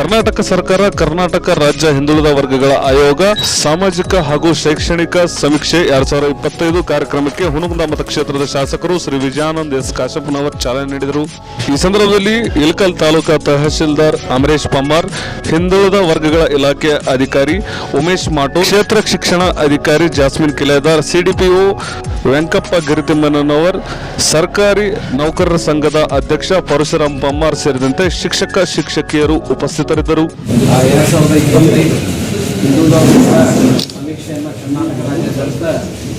ಕರ್ನಾಟಕ ಸರ್ಕಾರ, ಕರ್ನಾಟಕ ರಾಜ್ಯ ಹಿಂದುಳಿದ ವರ್ಗಗಳ ಆಯೋಗ, ಸಾಮಾಜಿಕ ಹಾಗೂ ಶೈಕ್ಷಣಿಕ ಸಮೀಕ್ಷೆ ಎರಡ್ ಸಾವಿರದ ಇಪ್ಪತ್ತೈದು ಕಾರ್ಯಕ್ರಮಕ್ಕೆ ಹುಣಗುಂದ ಮತಕ್ಷೇತ್ರದ ಶಾಸಕರು ಶ್ರೀ ವಿಜಯಾನಂದ್ ಎಸ್ ಕಾಶಪ್ಪನವರ್ ಚಾಲನೆ ನೀಡಿದರು. ಈ ಸಂದರ್ಭದಲ್ಲಿ ಇಳಕಲ್ ತಾಲೂಕಾ ತಹಶೀಲ್ದಾರ್ ಅಮರೇಶ್ ಪಮ್ಮಾರ್ ಹಿಂದುಳಿದ ವರ್ಗಗಳ ಇಲಾಖೆ ಅಧಿಕಾರಿ ಉಮೇಶ್ ಮಾಟೋ, ಕ್ಷೇತ್ರ ಶಿಕ್ಷಣ ಅಧಿಕಾರಿ ಜಾಸ್ಮಿನ್ ಕಿಲೇದಾರ್, ಸಿಡಿಪಿಒ ವೆಂಕಪ್ಪ ಗಿರಿತಿಮ್ಮನವರ್ ಸರ್ಕಾರಿ ನೌಕರರ ಸಂಘದ ಅಧ್ಯಕ್ಷ ಪರಶುರಾಮ್ ಪಮ್ಮಾರ್ ಸೇರಿದಂತೆ ಶಿಕ್ಷಕ, ಶಿಕ್ಷಕಿಯರು ಉಪಸ್ಥಿತರಿದ್ದರು ಆ ಎರಡು ಸಾವಿರದ ಇಪ್ಪತ್ತೈದು ಹಿಂದುಳಿದ ವರ್ಗಗಳ ಸಮೀಕ್ಷೆಯನ್ನು ಕರ್ನಾಟಕ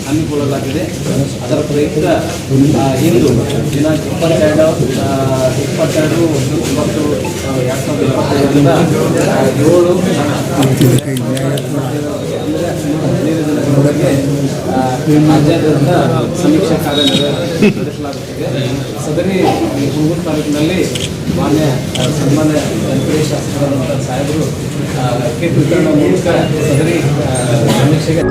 ಹಮ್ಮಿಕೊಳ್ಳಲಾಗಿದೆ ಅದರ ಪ್ರಯುಕ್ತ ಆ, ಇಂದು ದಿನಾಂಕ ಇಪ್ಪತ್ತೆರಡು ಇಪ್ಪತ್ತೆರಡು ಒಂದು ಒಂಬತ್ತು ಎರಡು ಸಾವಿರದ ಇಪ್ಪತ್ತೈದರಿಂದ ಏಳು ಆ, ರಾಜ್ಯಾದ್ಯಂತ ಸಮೀಕ್ಷೆ ಕಾರ್ಯ ನಡೆಸ- ನಡೆಸಲಾಗುತ್ತದೆ ಸದರಿ ಹುಣಗೂರು ತಾಲೂಕಿನಲ್ಲಿ ಮಾನ್ಯ ಸನ್ಮಾನ್ಯ ವೆಂಕಟೇಶ್ ಶಾಸಕರಾದಂಥ ಸಾಹೇಬರು ಕಿಟ್ ವಿತರಣ ಮೂಲಕ ಸದರಿ ಸಮೀಕ್ಷೆಗೆ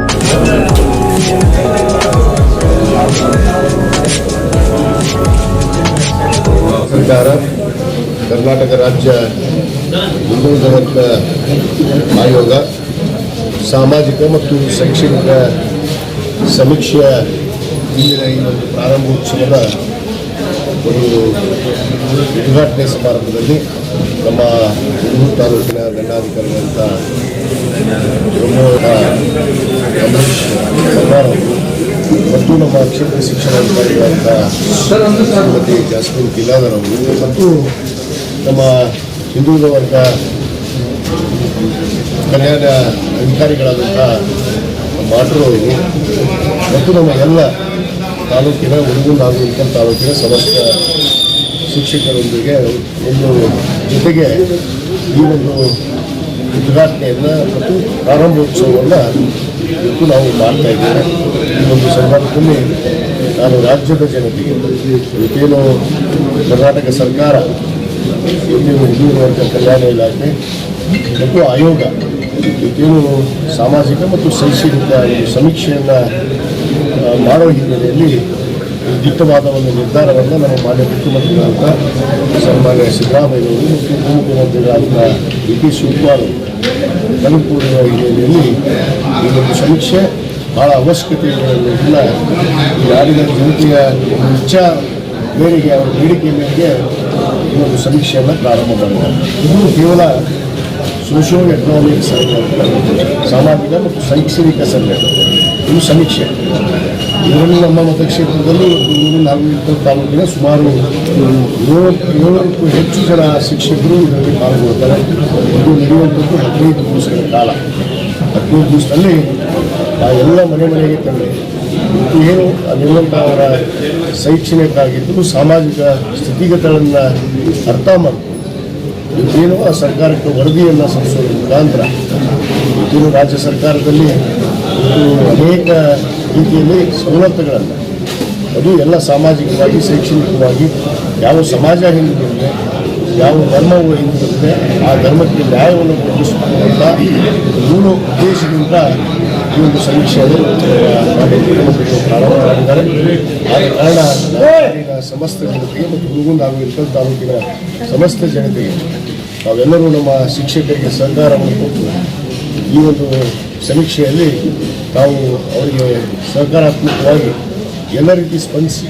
ಸರ್ಕಾರ ಕರ್ನಾಟಕ ರಾಜ್ಯ ಹಿಂದೂ ವರ್ಗ ಆಯೋಗ ಸಾಮಾಜಿಕ ಮತ್ತು ಶೈಕ್ಷಣಿಕ ಸಮೀಕ್ಷೆಯ ಇಂದಿನ ಈ ಒಂದು ಪ್ರಾರಂಭೋತ್ಸವದ ಒಂದು ಉದ್ಘಾಟನೆ ಸಮಾರಂಭದಲ್ಲಿ ನಮ್ಮ ಹುಡುಗೂರು ತಾಲೂಕಿನ ದಂಡಾಧಿಕಾರಿಗಳಂತ ಬ್ರಹ್ಮೋಹ ರಮೇಶ್ ಅವರು ಮತ್ತು ನಮ್ಮ ಕ್ಷೇತ್ರ ಶಿಕ್ಷಣಾಧಿಕಾರಿಗಳಂತ ಶ್ರೀಮತಿ ಜಾಸ್ಮಿನ್ ಕಿಲಾದರ್ ಅವರು ಮತ್ತು ನಮ್ಮ ಹಿಂದುಳಿದ ವರ್ಗ ಕಲ್ಯಾಣ ಅಧಿಕಾರಿಗಳಾದಂಥ ಮಾಟ್ರು ಅವರು ಮತ್ತು ನಮ್ಮ ಎಲ್ಲ ತಾಲೂಕಿನ ಒಂದು ಇಳ್ಕಲ್ ತಾಲೂಕಿನ ಸಮಸ್ತ ಶಿಕ್ಷಕರೊಂದಿಗೆ ಒಂದು ಜೊತೆಗೆ ಈ ಒಂದು ಉದ್ಘಾಟನೆಯನ್ನು ಮತ್ತು ಪ್ರಾರಂಭೋತ್ಸವವನ್ನು ಇವತ್ತು ನಾವು ಮಾಡ್ತಾ ಇದ್ದೇವೆ. ಈ ಒಂದು ಸಂದರ್ಭದಲ್ಲಿ ನಾನು ರಾಜ್ಯದ ಜನತೆಗೆ ಇವತ್ತೇನು ಕರ್ನಾಟಕ ಸರ್ಕಾರ ವರ್ಗ ಕಲ್ಯಾಣ ಇಲಾಖೆ ಮತ್ತು ಆಯೋಗ. ಇವತ್ತೇನು ಸಾಮಾಜಿಕ ಮತ್ತು ಶೈಕ್ಷಣಿಕ ಸಮೀಕ್ಷೆಯನ್ನು ಮಾಡುವ ಮಾಡೋ ಹಿನ್ನೆಲೆಯಲ್ಲಿ ದಿಟ್ಟವಾದ ಒಂದು ನಿರ್ಧಾರವನ್ನು ನಮ್ಮ ಮಾನ್ಯ ಮುಖ್ಯಮಂತ್ರಿಗಳಾದ ಸನ್ಮಾನ್ಯ ಸಿದ್ದರಾಮಯ್ಯವರು ಮತ್ತು ಉಪಮುಖ್ಯಮಂತ್ರಿಗಳಾದ ಡಿ ಕೆ. ಶಿವಕುಮಾರ್ ತೆಗೆದುಕೊಂಡಿರುವ ಹಿನ್ನೆಲೆಯಲ್ಲಿ ಈ ಒಂದು ಸಮೀಕ್ಷೆ ಭಾಳ ಅವಶ್ಯಕತೆ ಈ ನಾಡಿನ ಜನತೆಯ ವಿಚಾರ ಮೇರೆಗೆ ಅವರ ಬೇಡಿಕೆ ಮೇರೆಗೆ ಈ ಒಂದು ಸಮೀಕ್ಷೆಯನ್ನು ಪ್ರಾರಂಭ ಇದು ಕೇವಲ ಸೋಷಿಯೋ ಎಕನಾಮಿಕ್ ಸಾಮಾಜಿಕ ಮತ್ತು ಶೈಕ್ಷಣಿಕ ಸರ್ವೆ ಇದು ಸಮೀಕ್ಷೆ. ಇದರಲ್ಲಿ ನಮ್ಮ ಮತಕ್ಷೇತ್ರದಲ್ಲಿ ನೂರು ನಾಲ್ಕು ತಾಲೂಕಿನ ಸುಮಾರು ಏಳು ಏಳಕ್ಕೂ ಹೆಚ್ಚು ಜನ ಶಿಕ್ಷಕರು ಇದರಲ್ಲಿ ಪಾಲ್ಗೊಳ್ತಾರೆ ಇದು ನಡೆಯುವಂಥದ್ದು ಹದಿನೈದು ದಿವಸಗಳ ಕಾಲ. ಹದಿನೈದು ದಿವಸದಲ್ಲಿ ಆ ಎಲ್ಲ ಮನೆ ಮನೆಗೆ ತಂದೆ ಏನು ಅಲ್ಲಿರುವಂಥ ಅವರ ಶೈಕ್ಷಣಿಕ ಸಾಮಾಜಿಕ ಸ್ಥಿತಿಗತಿಗಳನ್ನು ಅರ್ಥ ಮಾಡಿಕೊಂಡು ಏನು ಆ ಸರ್ಕಾರಕ್ಕೆ ವರದಿಯನ್ನು ಸಲ್ಲಿಸೋದ್ರ ಮುಖಾಂತರ ಇವತ್ತಿನ ರಾಜ್ಯ ಸರ್ಕಾರದಲ್ಲಿ ಅನೇಕ ರೀತಿಯಲ್ಲಿ ಸವಲತ್ತುಗಳನ್ನು, ಅದು ಎಲ್ಲ ಸಾಮಾಜಿಕವಾಗಿ, ಶೈಕ್ಷಣಿಕವಾಗಿ ಯಾವ ಸಮಾಜ ಹಿಂದಿರುತ್ತೆ ಯಾವ ಧರ್ಮವು ಹಿಂದಿರುತ್ತೆ ಆ ಧರ್ಮಕ್ಕೆ ನ್ಯಾಯವನ್ನು ಒದಗಿಸುವಂಥ ಮೂಲ ಉದ್ದೇಶದಿಂದ ಈ ಒಂದು ಸಮೀಕ್ಷೆಯನ್ನು ಮಾನ್ಯ ಮುಖ್ಯಮಂತ್ರಿಗಳು ಪ್ರಾರಂಭ ಮಾಡಿದ್ದಾರೆ ಆದ ಕಾರಣ ನಾಡಿನ ಸಮಸ್ತ ಜನತೆಗೆ ಮತ್ತು ಹುಡುಗುಂದ ಹಾಗೂ ಇತರ ತಾಲೂಕಿನ ಸಮಸ್ತ ಜನತೆಗೆ ನಾವೆಲ್ಲರೂ ನಮ್ಮ ಶಿಕ್ಷಕರಿಗೆ ಸಹಕಾರವನ್ನು ಕೊಟ್ಟು ಈ ಒಂದು ಸಮೀಕ್ಷೆಯಲ್ಲಿ ನಾವು ಅವರಿಗೆ ಸಹಕಾರಾತ್ಮಕವಾಗಿ ಎಲ್ಲ ರೀತಿ ಸ್ಪಂದಿಸಿ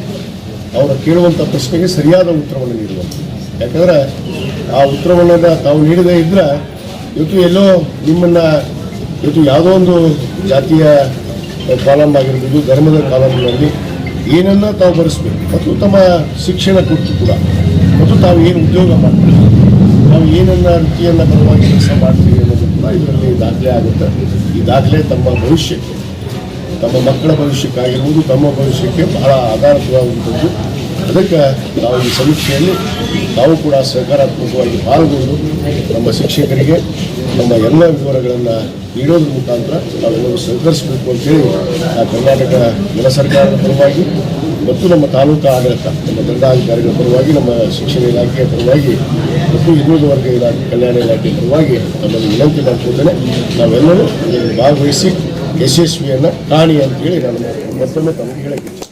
ಅವರ ಕೇಳುವಂಥ ಪ್ರಶ್ನೆಗೆ ಸರಿಯಾದ ಉತ್ತರವನ್ನು ನೀಡುವಂಥ ಯಾಕಂದ್ರೆ ಆ ಉತ್ತರವನ್ನು ತಾವು ನೀಡದೇ ಇದ್ರೆ ಇವತ್ತು ಎಲ್ಲೋ ನಿಮ್ಮನ್ನು ಇವತ್ತು ಯಾವುದೋ ಒಂದು ಜಾತಿಯ ಕಾಲಮ್ ಆಗಿರ್ಬೋದು, ಧರ್ಮದ ಕಾಲಮ್ನಲ್ಲಿ ಏನನ್ನ ತಾವು ಬರೆಸ್ಬೇಕು, ಮತ್ತು ತಮ್ಮ ಶಿಕ್ಷಣ ಕುರಿತು ಕೂಡ, ಮತ್ತು ತಾವು ಏನು ಉದ್ಯೋಗ ಮಾಡ್ತೀವಿ ನಾವು ಏನನ್ನ ವೃತ್ತಿಯನ್ನು ಪರವಾಗಿ ಕೆಲಸ ಮಾಡ್ತೀವಿ ಅನ್ನೋದು ಕೂಡ ಇದರಲ್ಲಿ ದಾಖಲೆ ಆಗುತ್ತೆ. ಈ ದಾಖಲೆ ತಮ್ಮ ಭವಿಷ್ಯಕ್ಕೆ, ತಮ್ಮ ಮಕ್ಕಳ ಭವಿಷ್ಯಕ್ಕಾಗಿರ್ಬೋದು, ತಮ್ಮ ಭವಿಷ್ಯಕ್ಕೆ ಬಹಳ ಆಧಾರವಾದಂಥದ್ದು ಅದಕ್ಕೆ ನಾವು ಈ ಸಮೀಕ್ಷೆಯಲ್ಲಿ ನಾವು ಕೂಡ ಸಹಕಾರಾತ್ಮಕವಾಗಿ ಪಾಲ್ಗೊಂಡು ನಮ್ಮ ಶಿಕ್ಷಕರಿಗೆ ನಮ್ಮ ಎಲ್ಲ ವಿವರಗಳನ್ನು ನೀಡೋದ್ರ ಮುಖಾಂತರ ನಾವೆಲ್ಲರೂ ಸಹಕರಿಸಬೇಕು ಅಂತೇಳಿ ಆ ಕರ್ನಾಟಕ ಜನ ಸರ್ಕಾರದ ಪರವಾಗಿ ಮತ್ತು ನಮ್ಮ ತಾಲೂಕು ಆಡಳಿತ, ನಮ್ಮ ದಂಡಾಧಿಕಾರಿಗಳ ಪರವಾಗಿ, ನಮ್ಮ ಶಿಕ್ಷಣ ಇಲಾಖೆಯ ಪರವಾಗಿ ಮತ್ತು ಹಿಂದುಳಿದ ವರ್ಗ ಇಲಾಖೆ, ಕಲ್ಯಾಣ ಇಲಾಖೆ ಪರವಾಗಿ ನಮ್ಮಲ್ಲಿ ವಿನಂತಿ ಮಾಡ್ಕೊಳ್ತೇನೆ. ನಾವೆಲ್ಲರೂ ಭಾಗವಹಿಸಿ ಯಶಸ್ವಿಯನ್ನು ಕಾಣಿ ಅಂತೇಳಿ ನಾನು ಮತ್ತೊಮ್ಮೆ ತಮಗೆ ಹೇಳಕ್ಕೆ